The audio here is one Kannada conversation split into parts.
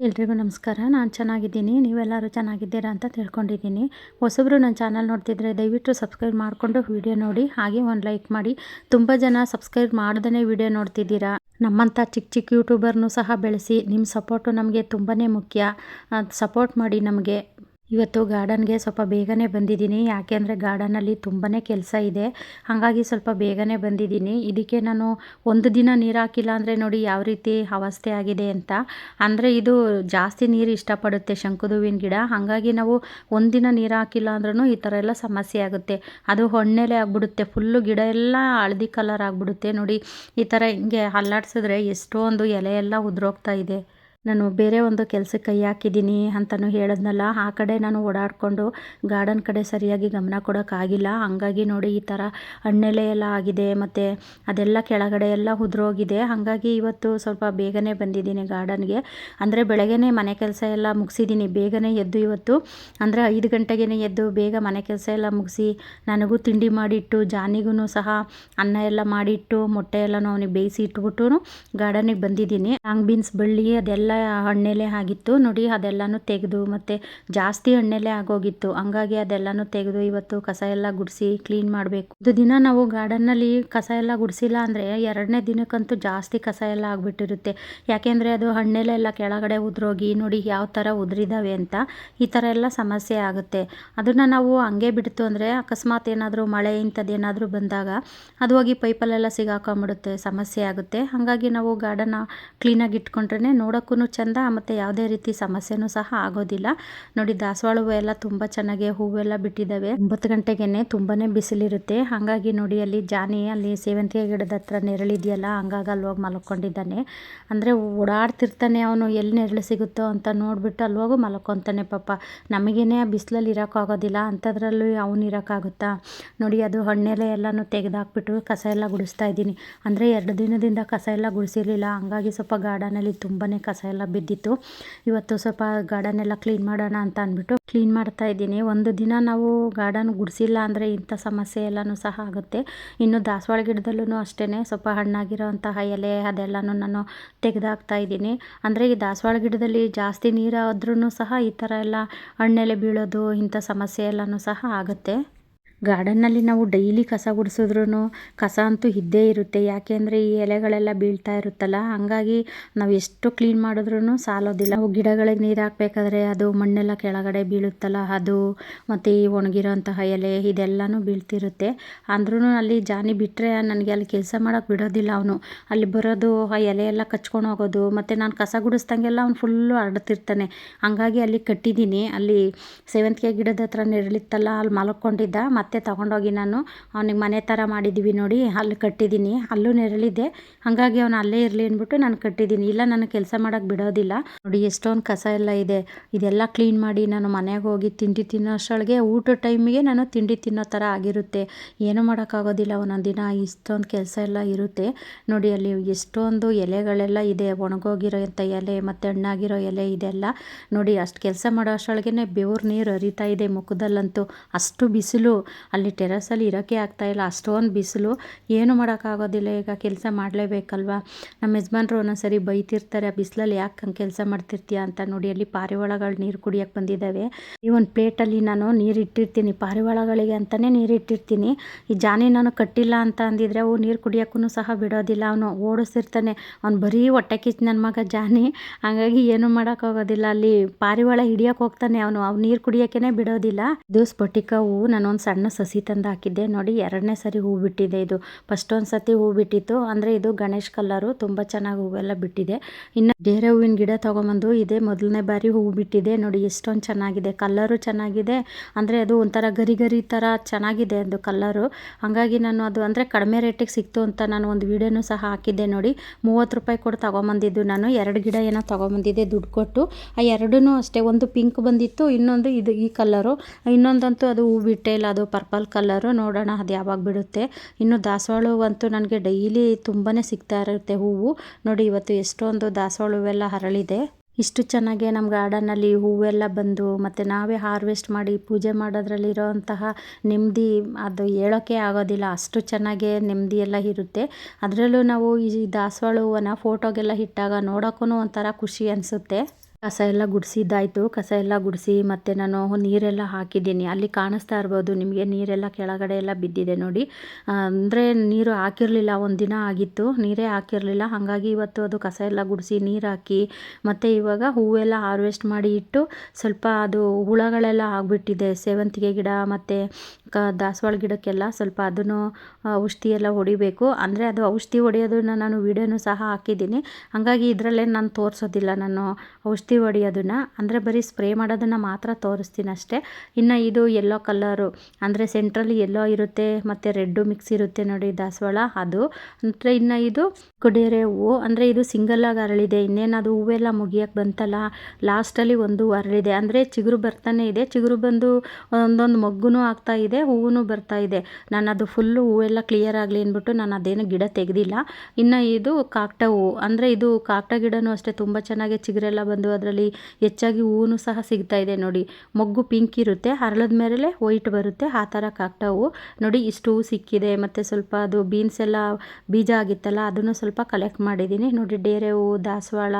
ಎಲ್ರಿಗೂ ನಮಸ್ಕಾರ. ನಾನು ಚೆನ್ನಾಗಿದ್ದೀನಿ. ನೀವೆಲ್ಲರೂ ಚೆನ್ನಾಗಿದ್ದೀರಾ ಅಂತ ತಿಳ್ಕೊಂಡಿದ್ದೀನಿ. ಹೊಸಬ್ರು ನನ್ನ ಚಾನಲ್ ನೋಡ್ತಿದ್ರೆ ದಯವಿಟ್ಟು ಸಬ್ಸ್ಕ್ರೈಬ್ ಮಾಡಿಕೊಂಡು ವಿಡಿಯೋ ನೋಡಿ. ಹಾಗೆ ಒಂದು ಲೈಕ್ ಮಾಡಿ. ತುಂಬ ಜನ ಸಬ್ಸ್ಕ್ರೈಬ್ ಮಾಡ್ದೇ ವಿಡಿಯೋ ನೋಡ್ತಿದ್ದೀರಾ. ನಮ್ಮಂಥ ಚಿಕ್ಕ ಚಿಕ್ಕ ಯೂಟ್ಯೂಬರ್ನು ಸಹ ಬೆಳೆಸಿ. ನಿಮ್ಮ ಸಪೋರ್ಟು ನಮಗೆ ತುಂಬಾ ಮುಖ್ಯ. ಸಪೋರ್ಟ್ ಮಾಡಿ ನಮಗೆ. ಇವತ್ತು ಗಾರ್ಡನ್ಗೆ ಸ್ವಲ್ಪ ಬೇಗನೆ ಬಂದಿದ್ದೀನಿ. ಯಾಕೆ ಅಂದರೆ ಗಾರ್ಡನಲ್ಲಿ ತುಂಬಾ ಕೆಲಸ ಇದೆ. ಹಾಗಾಗಿ ಸ್ವಲ್ಪ ಬೇಗನೆ ಬಂದಿದ್ದೀನಿ. ಇದಕ್ಕೆ ನಾನು ಒಂದು ದಿನ ನೀರು ಹಾಕಿಲ್ಲ ಅಂದರೆ ನೋಡಿ ಯಾವ ರೀತಿ ಅವಸ್ಥೆ ಆಗಿದೆ ಅಂತ. ಅಂದರೆ ಇದು ಜಾಸ್ತಿ ನೀರು ಇಷ್ಟಪಡುತ್ತೆ ಶಂಕುದುವಿನ ಗಿಡ. ಹಾಗಾಗಿ ನಾವು ಒಂದಿನ ನೀರು ಹಾಕಿಲ್ಲ ಅಂದ್ರೂ ಈ ಥರ ಎಲ್ಲ ಸಮಸ್ಯೆ ಆಗುತ್ತೆ. ಅದು ಹೊಣ್ಣೆಲೆ ಆಗಿಬಿಡುತ್ತೆ. ಫುಲ್ಲು ಗಿಡ ಎಲ್ಲ ಹಳದಿ ಕಲರ್ ಆಗಿಬಿಡುತ್ತೆ. ನೋಡಿ ಈ ಥರ ಹಿಂಗೆ ಅಲ್ಲಾಡ್ಸಿದ್ರೆ ಎಷ್ಟೊಂದು ಎಲೆ ಎಲ್ಲ ಉದುರೋಗ್ತಾ ಇದೆ. ನಾನು ಬೇರೆ ಒಂದು ಕೆಲಸಕ್ಕೆ ಕೈ ಹಾಕಿದ್ದೀನಿ ಅಂತಲೂ ಹೇಳಿದ್ನಲ್ಲ, ಆ ಕಡೆ ನಾನು ಓಡಾಡಿಕೊಂಡು ಗಾರ್ಡನ್ ಕಡೆ ಸರಿಯಾಗಿ ಗಮನ ಕೊಡೋಕ್ಕಾಗಿಲ್ಲ. ಹಾಗಾಗಿ ನೋಡಿ ಈ ಥರ ಹಣ್ಣೆಲೆ ಎಲ್ಲ ಆಗಿದೆ, ಮತ್ತು ಅದೆಲ್ಲ ಕೆಳಗಡೆ ಎಲ್ಲ ಉದುರೋಗಿದೆ. ಹಾಗಾಗಿ ಇವತ್ತು ಸ್ವಲ್ಪ ಬೇಗನೆ ಬಂದಿದ್ದೀನಿ ಗಾರ್ಡನ್ಗೆ. ಅಂದರೆ ಬೆಳಗ್ಗೆ ಮನೆ ಕೆಲಸ ಎಲ್ಲ ಮುಗಿಸಿದ್ದೀನಿ, ಬೇಗನೆ ಎದ್ದು ಇವತ್ತು. ಅಂದರೆ ಐದು ಗಂಟೆಗೆ ಎದ್ದು ಬೇಗ ಮನೆ ಕೆಲಸ ಎಲ್ಲ ಮುಗಿಸಿ ನನಗೂ ತಿಂಡಿ ಮಾಡಿಟ್ಟು ಜಾನಿಗೂ ಸಹ ಅನ್ನ ಎಲ್ಲ ಮಾಡಿಟ್ಟು, ಮೊಟ್ಟೆ ಎಲ್ಲನೂ ಅವನಿಗೆ ಬೇಯಿಸಿ ಇಟ್ಬಿಟ್ಟು ಗಾರ್ಡನಿಗೆ ಬಂದಿದ್ದೀನಿ. ಲಾಂಗ್ ಬೀನ್ಸ್, ಬಳ್ಳಿ ಅದೆಲ್ಲ ಹಣ್ಣೆಲೆ ಆಗಿತ್ತು. ನೋಡಿ ಅದೆಲ್ಲನೂ ತೆಗೆದು, ಮತ್ತು ಜಾಸ್ತಿ ಹಣ್ಣೆಲೆ ಆಗೋಗಿತ್ತು. ಹಂಗಾಗಿ ಅದೆಲ್ಲನೂ ತೆಗೆದು ಇವತ್ತು ಕಸ ಎಲ್ಲ ಗುಡಿಸಿ ಕ್ಲೀನ್ ಮಾಡಬೇಕು. ಇದು ದಿನ ನಾವು ಗಾರ್ಡನ್ನಲ್ಲಿ ಕಸ ಎಲ್ಲ ಗುಡಿಸಿಲ್ಲ ಅಂದರೆ ಎರಡನೇ ದಿನಕ್ಕಂತೂ ಜಾಸ್ತಿ ಕಸ ಎಲ್ಲ ಆಗಿಬಿಟ್ಟಿರುತ್ತೆ. ಯಾಕೆಂದರೆ ಅದು ಹಣ್ಣೆಲೆ ಎಲ್ಲ ಕೆಳಗಡೆ ಉದುರೋಗಿ, ನೋಡಿ ಯಾವ ಥರ ಉದುರಿದಾವೆ ಅಂತ ಈ ಥರ ಎಲ್ಲ ಸಮಸ್ಯೆ ಆಗುತ್ತೆ. ಅದನ್ನು ನಾವು ಹಂಗೆ ಬಿಡ್ತು ಅಂದರೆ ಅಕಸ್ಮಾತ್ ಏನಾದರೂ ಮಳೆ ಇಂಥದ್ದೇನಾದರೂ ಬಂದಾಗ ಅದು ಹೋಗಿ ಪೈಪಲ್ಲೆಲ್ಲ ಸಿಗಾಕೊಂಬಿಡುತ್ತೆ, ಸಮಸ್ಯೆ ಆಗುತ್ತೆ. ಹಾಗಾಗಿ ನಾವು ಗಾರ್ಡನ್ನ ಕ್ಲೀನಾಗಿ ಇಟ್ಕೊಂಡ್ರೆ ನೋಡೋಕ್ಕೂ ಚೆಂದ ಮತ್ತು ಯಾವುದೇ ರೀತಿ ಸಮಸ್ಯೆನೂ ಸಹ ಆಗೋದಿಲ್ಲ. ನೋಡಿ ದಾಸವಾಳ ಹೂವು ಎಲ್ಲ ತುಂಬ ಚೆನ್ನಾಗಿ ಹೂವೆಲ್ಲ ಬಿಟ್ಟಿದ್ದಾವೆ. ಒಂಬತ್ತು ತುಂಬಾನೇ ತುಂಬಾ ಬಿಸಿಲಿರುತ್ತೆ. ಹಾಗಾಗಿ ನೋಡಿ, ಅಲ್ಲಿ ಜಾನಿ, ಅಲ್ಲಿ ಸೇವಂತಿಗೆ ಗಿಡದ ಹತ್ರ ನೆರಳಿದೆಯಲ್ಲ, ಹಂಗಾಗಿ ಅಲ್ಲಿ ಹೋಗಿ ಮಲ್ಕೊಂಡಿದ್ದಾನೆ. ಅಂದರೆ ಓಡಾಡ್ತಿರ್ತಾನೆ ಅವನು, ಎಲ್ಲಿ ನೆರಳು ಸಿಗುತ್ತೋ ಅಂತ ನೋಡಿಬಿಟ್ಟು ಅಲ್ಲಿ ಹೋಗಿ ಮಲ್ಕೊತಾನೆ ಪಾಪ. ನಮಗೇನೆ ಬಿಸಿಲಲ್ಲಿ ಇರೋಕ್ಕಾಗೋದಿಲ್ಲ, ಅಂಥದ್ರಲ್ಲೂ ಅವನು ಇರೋಕ್ಕಾಗುತ್ತಾ? ನೋಡಿ, ಅದು ಹಣ್ಣೆಲೆ ಎಲ್ಲನೂ ತೆಗೆದಾಕ್ಬಿಟ್ಟು ಕಸ ಎಲ್ಲ ಗುಡಿಸ್ತಾ ಇದ್ದೀನಿ. ಅಂದರೆ ಎರಡು ದಿನದಿಂದ ಕಸ ಎಲ್ಲ ಗುಡಿಸಿರಲಿಲ್ಲ, ಹಂಗಾಗಿ ಸ್ವಲ್ಪ ಗಾರ್ಡನಲ್ಲಿ ತುಂಬಾ ಕಸ ಎಲ್ಲ ಬಿದ್ದಿತ್ತು. ಇವತ್ತು ಸ್ವಲ್ಪ ಗಾರ್ಡನ್ ಎಲ್ಲ ಕ್ಲೀನ್ ಮಾಡೋಣ ಅಂತ ಅಂದ್ಬಿಟ್ಟು ಕ್ಲೀನ್ ಮಾಡ್ತಾ ಇದ್ದೀನಿ. ಒಂದು ದಿನ ನಾವು ಗಾರ್ಡನ್ ಗುಡಿಸಿಲ್ಲ ಅಂದರೆ ಇಂಥ ಸಮಸ್ಯೆ ಎಲ್ಲನೂ ಸಹ ಆಗುತ್ತೆ. ಇನ್ನು ದಾಸವಾಳ ಗಿಡದಲ್ಲೂ ಅಷ್ಟೇ ಸ್ವಲ್ಪ ಹಣ್ಣಾಗಿರೋಂತಹ ಎಲೆ ಅದೆಲ್ಲನೂ ನಾನು ತೆಗೆದಾಕ್ತಾ ಇದ್ದೀನಿ. ಅಂದರೆ ಈ ದಾಸವಾಳ ಗಿಡದಲ್ಲಿ ಜಾಸ್ತಿ ನೀರು ಆದ್ರೂ ಸಹ ಈ ಥರ ಎಲ್ಲ ಹಣ್ಣೆಲೆ ಬೀಳೋದು ಇಂಥ ಸಮಸ್ಯೆ ಎಲ್ಲನೂ ಸಹ ಆಗುತ್ತೆ. ಗಾರ್ಡನ್ನಲ್ಲಿ ನಾವು ಡೈಲಿ ಕಸ ಗುಡಿಸಿದ್ರೂ ಕಸ ಅಂತೂ ಇದ್ದೇ ಇರುತ್ತೆ. ಯಾಕೆ ಅಂದರೆ ಈ ಎಲೆಗಳೆಲ್ಲ ಬೀಳ್ತಾ ಇರುತ್ತಲ್ಲ, ಹಾಗಾಗಿ ನಾವು ಎಷ್ಟು ಕ್ಲೀನ್ ಮಾಡಿದ್ರೂ ಸಾಲೋದಿಲ್ಲ. ನಾವು ಗಿಡಗಳಿಗೆ ನೀರು ಹಾಕ್ಬೇಕಾದ್ರೆ ಅದು ಮಣ್ಣೆಲ್ಲ ಕೆಳಗಡೆ ಬೀಳುತ್ತಲ್ಲ, ಅದು ಮತ್ತು ಈ ಒಣಗಿರೋಂತಹ ಎಲೆ ಇದೆಲ್ಲನೂ ಬೀಳ್ತಿರುತ್ತೆ. ಅಂದ್ರೂ ಅಲ್ಲಿ ಜಾನಿ ಬಿಟ್ಟರೆ ನನಗೆ ಅಲ್ಲಿ ಕೆಲಸ ಮಾಡೋಕ್ಕೆ ಬಿಡೋದಿಲ್ಲ ಅವನು. ಅಲ್ಲಿ ಬರೋದು, ಆ ಎಲೆ ಎಲ್ಲ ಕಚ್ಕೊಂಡು ಹೋಗೋದು, ಮತ್ತು ನಾನು ಕಸ ಗುಡಿಸ್ದಂಗೆಲ್ಲ ಅವ್ನು ಫುಲ್ಲು ಹರಡ್ತಿರ್ತಾನೆ ಹಂಗಾಗಿ ಅಲ್ಲಿ ಕಟ್ಟಿದ್ದೀನಿ ಅಲ್ಲಿ ಸೇವಂತಿಗೆ ಗಿಡದ ಹತ್ರ ನೆರಳಿತ್ತಲ್ಲ, ಅಲ್ಲಿ ಮಲ್ಕೊಂಡಿದ್ದ, ಮತ್ತು ಮತ್ತೆ ತೊಗೊಂಡೋಗಿ ನಾನು ಅವ್ನಿಗೆ ಮನೆ ಥರ ಮಾಡಿದ್ದೀವಿ ನೋಡಿ, ಅಲ್ಲಿ ಕಟ್ಟಿದ್ದೀನಿ, ಅಲ್ಲೂ ನೆರಳಿದೆ. ಹಾಗಾಗಿ ಅವನು ಅಲ್ಲೇ ಇರಲಿ ಅಂದ್ಬಿಟ್ಟು ನಾನು ಕಟ್ಟಿದ್ದೀನಿ. ಇಲ್ಲ ನನಗೆ ಕೆಲಸ ಮಾಡೋಕ್ಕೆ ಬಿಡೋದಿಲ್ಲ. ನೋಡಿ, ಎಷ್ಟೊಂದು ಕಸ ಎಲ್ಲ ಇದೆ. ಇದೆಲ್ಲ ಕ್ಲೀನ್ ಮಾಡಿ ನಾನು ಮನೆಗೆ ಹೋಗಿ ತಿಂಡಿ ತಿನ್ನೋ ಅಷ್ಟೊಳಗೆ ಊಟ ಟೈಮಿಗೆ ನಾನು ತಿಂಡಿ ತಿನ್ನೋ ಥರ ಆಗಿರುತ್ತೆ. ಏನೂ ಮಾಡೋಕ್ಕಾಗೋದಿಲ್ಲ. ಒಂದೊಂದು ದಿನ ಇಷ್ಟೊಂದು ಕೆಲಸ ಎಲ್ಲ ಇರುತ್ತೆ. ನೋಡಿ, ಅಲ್ಲಿ ಎಷ್ಟೊಂದು ಎಲೆಗಳೆಲ್ಲ ಇದೆ. ಒಣಗೋಗಿರೋ ಎಲೆ, ಮತ್ತು ಹಣ್ಣಾಗಿರೋ ಎಲೆ ಇದೆಲ್ಲ. ನೋಡಿ, ಅಷ್ಟು ಕೆಲಸ ಮಾಡೋ ಅಷ್ಟೊಳಗೆ ಬೆವರು ನೀರು ಹರಿತಾ ಇದೆ ಮುಖದಲ್ಲಂತೂ. ಅಷ್ಟು ಬಿಸಿಲು. ಅಲ್ಲಿ ಟೆರಸಲ್ಲಿ ಇರೋಕ್ಕೆ ಆಗ್ತಾಯಿಲ್ಲ ಅಷ್ಟೊಂದು ಬಿಸಿಲು. ಏನು ಮಾಡೋಕ್ಕಾಗೋದಿಲ್ಲ. ಈಗ ಕೆಲಸ ಮಾಡಲೇಬೇಕಲ್ವಾ? ನಮ್ಮ ಯಜಮಾನ್ರು ಒಂದೊಂದ್ಸರಿ ಬೈತಿರ್ತಾರೆ, ಆ ಬಿಸಿಲಲ್ಲಿ ಯಾಕೆ ಹಂಗೆ ಕೆಲಸ ಮಾಡ್ತಿರ್ತೀಯ? ಅಂತ ನೋಡಿ ಅಲ್ಲಿ ಪಾರಿವಾಳಗಳು ನೀರು ಕುಡಿಯೋಕ್ಕೆ ಬಂದಿದ್ದಾವೆ ಈ ಒಂದು ಪ್ಲೇಟಲ್ಲಿ ನಾನು ನೀರು ಇಟ್ಟಿರ್ತೀನಿ. ಪಾರಿವಾಳಗಳಿಗೆ ಅಂತಲೇ ನೀರು ಇಟ್ಟಿರ್ತೀನಿ. ಈ ಜಾನಿ ನಾನು ಕಟ್ಟಿಲ್ಲ ಅಂತ ಅಂದಿದ್ರೆ ಅವು ನೀರು ಕುಡಿಯೋಕ್ಕೂ ಸಹ ಬಿಡೋದಿಲ್ಲ. ಅವನು ಓಡಿಸಿರ್ತಾನೆ. ಅವ್ನು ಬರೀ ಹೊಟ್ಟೆ ಕಿಚ್ಚು ನನ್ನ ಮಗ ಜಾನಿ. ಹಾಗಾಗಿ ಏನು ಮಾಡೋಕ್ಕಾಗೋದಿಲ್ಲ. ಅಲ್ಲಿ ಪಾರಿವಾಳ ಹಿಡಿಯೋಕೆ ಹೋಗ್ತಾನೆ. ಅವನು, ಅವ್ನು ನೀರು ಕುಡಿಯೋಕ್ಕೇ ಬಿಡೋದಿಲ್ಲ. ಇದು ಸ್ಫಟಿಕ ಹೂವು ಒಂದು ಸಣ್ಣ ಸಸಿ ತಂದು ಹಾಕಿದ್ದೆ. ನೋಡಿ, ಎರಡನೇ ಸರಿ ಹೂ ಬಿಟ್ಟಿದೆ ಇದು. ಫಸ್ಟ್ ಒಂದು ಸತಿ ಹೂ ಬಿಟ್ಟಿತ್ತು. ಅಂದರೆ ಇದು ಗಣೇಶ್ ಕಲ್ಲರು ತುಂಬ ಚೆನ್ನಾಗಿ ಹೂವೆಲ್ಲ ಬಿಟ್ಟಿದೆ. ಇನ್ನು ಬೇರೆ ಹೂವಿನ ಗಿಡ ತೊಗೊಂಬಂದು ಇದೇ. ಮೊದಲನೇ ಬಾರಿ ಹೂ ಬಿಟ್ಟಿದೆ. ನೋಡಿ, ಎಷ್ಟೊಂದು ಚೆನ್ನಾಗಿದೆ. ಕಲ್ಲರು ಚೆನ್ನಾಗಿದೆ. ಅಂದರೆ ಅದು ಒಂಥರ ಗರಿ ಗರಿ ಥರ ಚೆನ್ನಾಗಿದೆ ಅದು ಕಲ್ಲರು ಹಾಗಾಗಿ ನಾನು ಅದು ಅಂದರೆ ಕಡಿಮೆ ರೇಟಿಗೆ ಸಿಕ್ತು ಅಂತ ನಾನು ಒಂದು ವೀಡಿಯೋನೂ ಸಹ ಹಾಕಿದ್ದೆ ನೋಡಿ. ಮೂವತ್ತು ರೂಪಾಯಿ ಕೊಟ್ಟು ತೊಗೊಂಬಂದಿದ್ದು ನಾನು. ಎರಡು ಗಿಡ ಏನೋ ತೊಗೊಂಬಂದಿದ್ದೆ ದುಡ್ಡು ಕೊಟ್ಟು. ಆ ಎರಡೂ ಅಷ್ಟೇ ಒಂದು ಪಿಂಕ್ ಬಂದಿತ್ತು. ಇನ್ನೊಂದು ಇದು ಈ ಕಲ್ಲರು ಇನ್ನೊಂದಂತೂ ಅದು ಹೂ ಬಿಟ್ಟೇ ಇಲ್ಲ. ಅದು ಪರ್ಪಲ್ ಕಲರು ನೋಡೋಣ, ಅದು ಯಾವಾಗ ಬಿಡುತ್ತೆ. ಇನ್ನು ದಾಸವಾಳ ಹೂವಂತೂ ನನಗೆ ಡೈಲಿ ತುಂಬಾ ಸಿಗ್ತಾ ಇರುತ್ತೆ ಹೂವು. ನೋಡಿ, ಇವತ್ತು ಎಷ್ಟೊಂದು ದಾಸವಾಳ ಹೂವೆಲ್ಲ ಹರಳಿದೆ. ಇಷ್ಟು ಚೆನ್ನಾಗಿ ನಮ್ಮ ಗಾರ್ಡನಲ್ಲಿ ಹೂವೆಲ್ಲ ಬಂದು ಮತ್ತು ನಾವೇ ಹಾರ್ವೆಸ್ಟ್ ಮಾಡಿ ಪೂಜೆ ಮಾಡೋದ್ರಲ್ಲಿರೋಂತಹ ನೆಮ್ಮದಿ ಅದು ಹೇಳೋಕ್ಕೆ ಆಗೋದಿಲ್ಲ. ಅಷ್ಟು ಚೆನ್ನಾಗಿ ನೆಮ್ಮದಿ ಎಲ್ಲ ಇರುತ್ತೆ. ಅದರಲ್ಲೂ ನಾವು ಈ ದಾಸವಾಳ ಹೂವನ್ನು ಫೋಟೋಗೆಲ್ಲ ಇಟ್ಟಾಗ ನೋಡೋಕ್ಕೂ ಒಂಥರ ಖುಷಿ ಅನಿಸುತ್ತೆ. ಕಸ ಎಲ್ಲ ಗುಡಿಸಿದ್ದಾಯಿತು. ಕಸ ಎಲ್ಲ ಗುಡಿಸಿ ಮತ್ತು ನಾನು ನೀರೆಲ್ಲ ಹಾಕಿದ್ದೀನಿ. ಅಲ್ಲಿ ಕಾಣಿಸ್ತಾ ಇರ್ಬೋದು, ನಿಮಗೆ ನೀರೆಲ್ಲ ಕೆಳಗಡೆ ಎಲ್ಲ ಬಿದ್ದಿದೆ ನೋಡಿ. ಅಂದರೆ ನೀರು ಹಾಕಿರಲಿಲ್ಲ, ಒಂದು ದಿನ ಆಗಿತ್ತು. ನೀರೇ ಹಾಕಿರಲಿಲ್ಲ. ಹಾಗಾಗಿ ಇವತ್ತು ಅದು ಕಸ ಎಲ್ಲ ಗುಡಿಸಿ ನೀರು ಹಾಕಿ ಮತ್ತು ಇವಾಗ ಹೂವೆಲ್ಲ ಹಾರ್ವೆಸ್ಟ್ ಮಾಡಿ ಇಟ್ಟು ಸ್ವಲ್ಪ ಅದು ಹುಳಗಳೆಲ್ಲ ಆಗಿಬಿಟ್ಟಿದೆ. ಸೇವಂತಿಗೆ ಗಿಡ ಮತ್ತು ಕ, ದಾಸವಾಳ ಗಿಡಕ್ಕೆಲ್ಲ ಸ್ವಲ್ಪ ಅದನ್ನು ಔಷಧಿ ಎಲ್ಲ ಹೊಡಿಬೇಕು. ಅಂದರೆ ಅದು ಔಷಧಿ ಹೊಡೆಯೋದನ್ನು ನಾನು ವೀಡಿಯೋನು ಸಹ ಹಾಕಿದ್ದೀನಿ. ಹಾಗಾಗಿ ಇದರಲ್ಲೇ ನಾನು ತೋರಿಸೋದಿಲ್ಲ. ನಾನು ಔಷಧಿ ಹೊಡಿಯೋದನ್ನ, ಅಂದರೆ ಬರೀ ಸ್ಪ್ರೇ ಮಾಡೋದನ್ನು ಮಾತ್ರ ತೋರಿಸ್ತೀನಿ ಅಷ್ಟೇ. ಇನ್ನು ಇದು ಯೆಲ್ಲೋ ಕಲರು ಅಂದರೆ ಸೆಂಟ್ರಲ್ಲಿ ಯೆಲ್ಲೋ ಇರುತ್ತೆ, ಮತ್ತು ರೆಡ್ಡು ಮಿಕ್ಸ್ ಇರುತ್ತೆ ನೋಡಿ ದಾಸವಾಳ, ಅದು. ಅಂದರೆ ಇನ್ನು ಇದು ಕುಡೇರೆ ಹೂವು, ಅಂದರೆ ಇದು ಸಿಂಗಲ್ಲಾಗಿ ಅರಳಿದೆ. ಇನ್ನೇನು ಅದು ಹೂವೆಲ್ಲ ಮುಗಿಯೋಕ್ಕೆ ಬಂತಲ್ಲ ಲಾಸ್ಟಲ್ಲಿ ಒಂದು ಅರಳಿದೆ. ಅಂದರೆ ಚಿಗುರು ಬರ್ತಾನೆ ಇದೆ. ಚಿಗುರು ಬಂದು ಒಂದೊಂದು ಮೊಗ್ಗುನೂ ಆಗ್ತಾ ಇದೆ ಹೂವು ಬರ್ತಾ ಇದೆ. ನಾನು ಅದು ಫುಲ್ಲು ಹೂವೆಲ್ಲ ಕ್ಲಿಯರ್ ಆಗಲಿ ಅಂದ್ಬಿಟ್ಟು ನಾನು ಅದೇನು ಗಿಡ ತೆಗೆದಿಲ್ಲ. ಇನ್ನು ಇದು ಕಾಕ್ಟ ಹೂವು, ಅಂದರೆ ಇದು ಕಾಕ್ಟ ಗಿಡನೂ ಅಷ್ಟೇ, ತುಂಬ ಚೆನ್ನಾಗಿ ಚಿಗುರೆಲ್ಲ ಬಂದು ಅದರಲ್ಲಿ ಹೆಚ್ಚಾಗಿ ಹೂವು ಸಹ ಸಿಗ್ತಾ ಇದೆ ನೋಡಿ. ಮೊಗ್ಗು ಪಿಂಕ್ ಇರುತ್ತೆ, ಹರಳದ ಮೇಲೆ ವೈಟ್ ಬರುತ್ತೆ, ಆ ಥರ ಕಾಕ್ಟಾ ನೋಡಿ, ಇಷ್ಟು ಹೂವು ಸಿಕ್ಕಿದೆ. ಮತ್ತು ಸ್ವಲ್ಪ ಅದು ಬೀನ್ಸ್ ಎಲ್ಲ ಬೀಜ ಆಗಿತ್ತಲ್ಲ, ಅದನ್ನು ಸ್ವಲ್ಪ ಕಲೆಕ್ಟ್ ಮಾಡಿದ್ದೀನಿ. ನೋಡಿ, ಡೇರೆ ಹೂವು ದಾಸವಾಳ,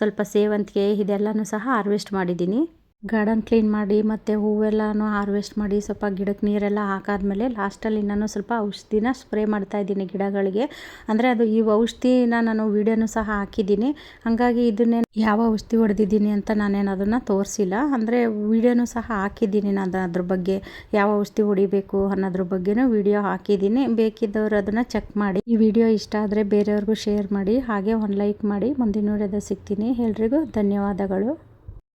ಸ್ವಲ್ಪ ಸೇವಂತಿಗೆ, ಇದೆಲ್ಲನೂ ಸಹ ಹಾರ್ವೆಸ್ಟ್ ಮಾಡಿದ್ದೀನಿ. ಗಾರ್ಡನ್ ಕ್ಲೀನ್ ಮಾಡಿ ಮತ್ತು ಹೂವೆಲ್ಲಾನು ಹಾರ್ವೆಸ್ಟ್ ಮಾಡಿ ಸ್ವಲ್ಪ ಗಿಡಕ್ಕೆ ನೀರೆಲ್ಲ ಹಾಕಾದ್ಮೇಲೆ ಲಾಸ್ಟಲ್ಲಿ ನಾನು ಸ್ವಲ್ಪ ಔಷಧಿನ ಸ್ಪ್ರೇ ಮಾಡ್ತಾ ಇದ್ದೀನಿ ಗಿಡಗಳಿಗೆ. ಅಂದರೆ ಅದು ಈ ಔಷಧಿನ ನಾನು ವೀಡಿಯೋನು ಸಹ ಹಾಕಿದ್ದೀನಿ. ಹಾಗಾಗಿ ಇದನ್ನೇ ಯಾವ ಔಷಧಿ ಹೊಡೆದಿದ್ದೀನಿ ಅಂತ ನಾನೇನು ಅದನ್ನು ತೋರಿಸಿಲ್ಲ. ಅಂದರೆ ವೀಡಿಯೋನು ಸಹ ಹಾಕಿದ್ದೀನಿ ನಾನು ಅದ್ರ ಬಗ್ಗೆ. ಯಾವ ಔಷಧಿ ಹೊಡಿಬೇಕು ಅನ್ನೋದ್ರ ಬಗ್ಗೆನೂ ವೀಡಿಯೋ ಹಾಕಿದ್ದೀನಿ. ಬೇಕಿದ್ದವರು ಅದನ್ನು ಚೆಕ್ ಮಾಡಿ. ಈ ವಿಡಿಯೋ ಇಷ್ಟ ಆದರೆ ಬೇರೆಯವ್ರಿಗೂ ಶೇರ್ ಮಾಡಿ. ಹಾಗೆ ಒಂದು ಲೈಕ್ ಮಾಡಿ. ಮುಂದಿನ ವಿಡಿಯೋದ ಸಿಗ್ತೀನಿ. ಎಲ್ರಿಗೂ ಧನ್ಯವಾದಗಳು.